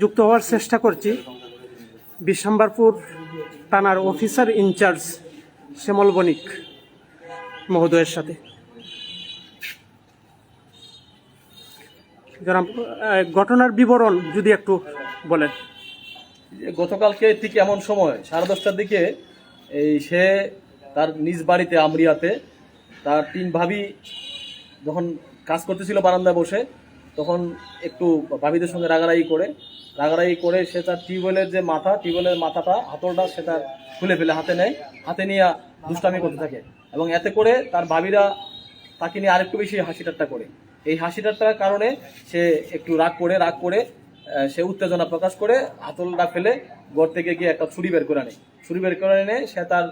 যুক্ত হওয়ার চেষ্টা করছি। বিশাম্বারপুর থানার অফিসার ইনচার্জ শ্যামল বণিক মহোদয়ের সাথে। ঘটনার বিবরণ যদি একটু বলেন। গতকালকে ঠিক এমন সময়, সাড়ে দশটার দিকে, এই সে তার নিজ বাড়িতে, আমরিয়াতে, তার তিন ভাবি যখন কাজ করতেছিল বারান্দায় বসে তখন একটু ভাবিদের সঙ্গে রাগারাগি করে রাগারাগি করে সে তার টিউবওয়েলের যে মাথা, টিউবওয়েলের মাথাটা, হাতলটা সেটা খুলে ফেলে হাতে নেয়, হাতে নিয়ে দুষ্টামি করতে থাকে এবং এতে করে তার ভাবিরা তাকে নিয়ে আরেকটু বেশি হাসি ঠাট্টা করে। এই হাসি ঠাট্টার কারণে সে একটু রাগ করে রাগ করে সে উত্তেজনা প্রকাশ করে, হাতলটা ফেলে ঘর থেকে গিয়ে একটা ছুরি বের করে আনে। ছুরি বের করে এনে সে তার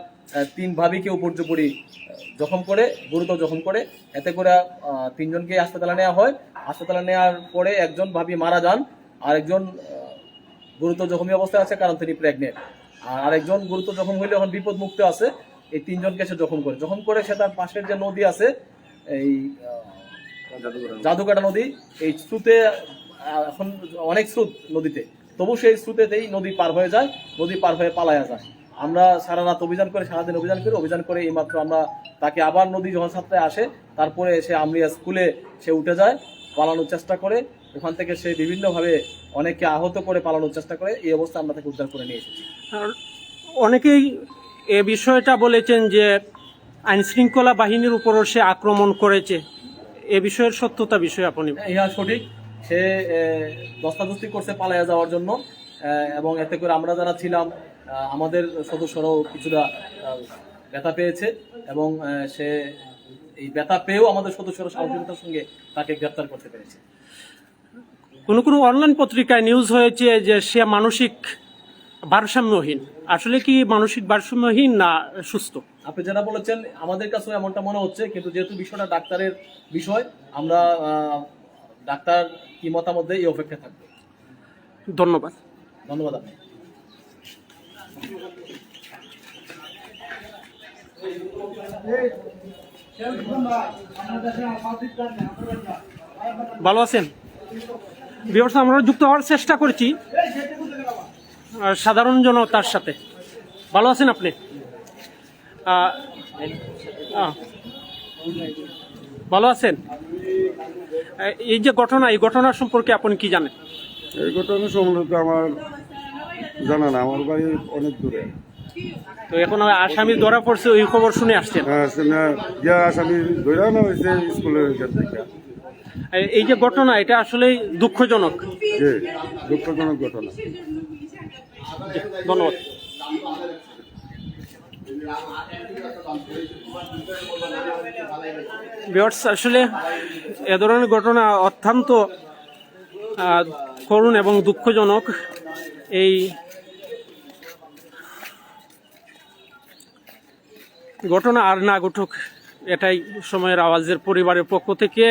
তিন ভাবিকে উপর্যুপরি জখম করে গুরুতর জখম করে। এতে করে তিনজনকে হাসপাতালে নেওয়া হয়। হাসপাতালে নেওয়ার পরে একজন ভাবি মারা যান আর একজন গুরুতর জখমী অবস্থায় আছে কারণ তিনি প্রেগনেন্ট আর আরেকজন গুরুতর জখম হইলে এখন বিপদ মুক্ত আছে। এই তিনজনকে সে জখম করে। জখম করে সে তার পাশের যে নদী আছে এই জাদুকাটা নদী। এই স্রোতে এখন অনেক স্রোত নদীতে। তবু সেই স্রোতেতেই নদী পার হয়ে যায় নদী পার হয়ে পালায়া যায়। আমরা সারা রাত অভিযান করে সারাদিন অভিযান করে অভিযান করে এইমাত্র আমরা তাকে আবার নদী যখন আসে। তারপরে সে আমরিয়া স্কুলে সে উঠে যায় পালানোর চেষ্টা করে। ওখান থেকে সে বিভিন্নভাবে অনেককে আহত করে পালানোর চেষ্টা করে। এই অবস্থা আমরা তাকে উদ্ধার করে নিয়ে এসেছি। অনেকেই এ বিষয়টা বলেছেন যে আইন শৃঙ্খলা বাহিনীর উপরও সে আক্রমণ করেছে। এ বিষয়ের সত্যতা বিষয়ে আপনি ইহা সঠিক। সে দস্তাদস্তি করছে পালাইয়া যাওয়ার জন্য। এবং এতে করে আমরা যারা ছিলাম আমাদের সদস্যরাও কিছুটা ব্যথা পেয়েছে এবং সে এই ব্যথা পেয়েও আমাদের সদস্যরা সাহসিকতার সঙ্গে তাকে গ্রেপ্তার করতে পেরেছে। কোনো কোনো অনলাইন পত্রিকায় নিউজ হয়েছে যে সে মানসিক ভারসাম্যহীন। আসলে কি মানসিক ভারসাম্যহীন না সুস্থ? আপনি যেটা বলেছেন আমাদের কাছেও এমনটা মনে হচ্ছে কিন্তু যেহেতু বিষয়টা ডাক্তারের বিষয় আমরা ডাক্তার কি মতামত দেয় এই অপেক্ষা থাকব। ধন্যবাদ। ধন্যবাদ আপনি। ভালো আছেন? বিবর্ষ আমরা যুক্ত হওয়ার চেষ্টা করছি সাধারণ জনতার সাথে। ভালো আছেন আপনি? ভালো আছেন? এই যে ঘটনা, এই ঘটনা সম্পর্কে আপনি কি জানেন? এই ঘটনা সম্বন্ধে আমার জানা না আমার বাড়ি অনেক দূরে। তো এখন আসামি ধরা পড়ছে ওই খবর শুনে আসছেন? হ্যাঁ আসামি ধরে আনা হয়েছে স্কুলের থেকে এই- যে ঘটনা এটা আসলে দুঃখজনক? দুঃখজনক ঘটনা। ধন্যবাদ। আসলে এ ধরনের ঘটনা অত্যন্ত করুণ এবং দুঃখজনক এই ঘটনা আর না ঘটুক, এটাই সময়ের আওয়াজের পরিবারের পক্ষ থেকে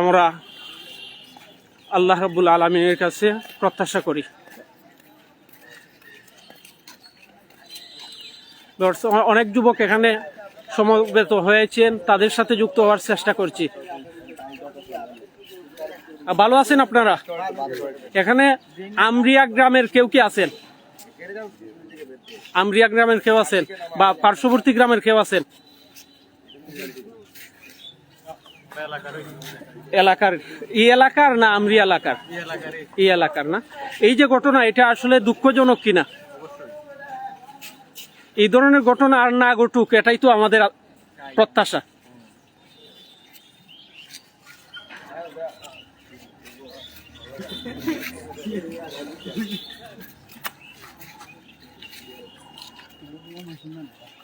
আমরা আল্লাহ রাব্বুল আলমিনের কাছে প্রত্যাশা করি। অনেক যুবক এখানে সমবেত হয়েছেন, তাদের সাথে যুক্ত হওয়ার চেষ্টা করছি। ভালো আছেন আপনারা? এখানে আমরিয়া গ্রামের কেউ কি আছেন? আমরিয়া গ্রামের কেউ আছেন? বা পার্শ্ববর্তী গ্রামের কেউ আছেন? এলাকার এই এলাকার না আমরি এলাকার? এই এলাকার না? এই যে ঘটনা, এটা আসলে দুঃখজনক কিনা? এই ধরনের ঘটনা আর না ঘটুক, এটাই তো আমাদের প্রত্যাশা। Thank you.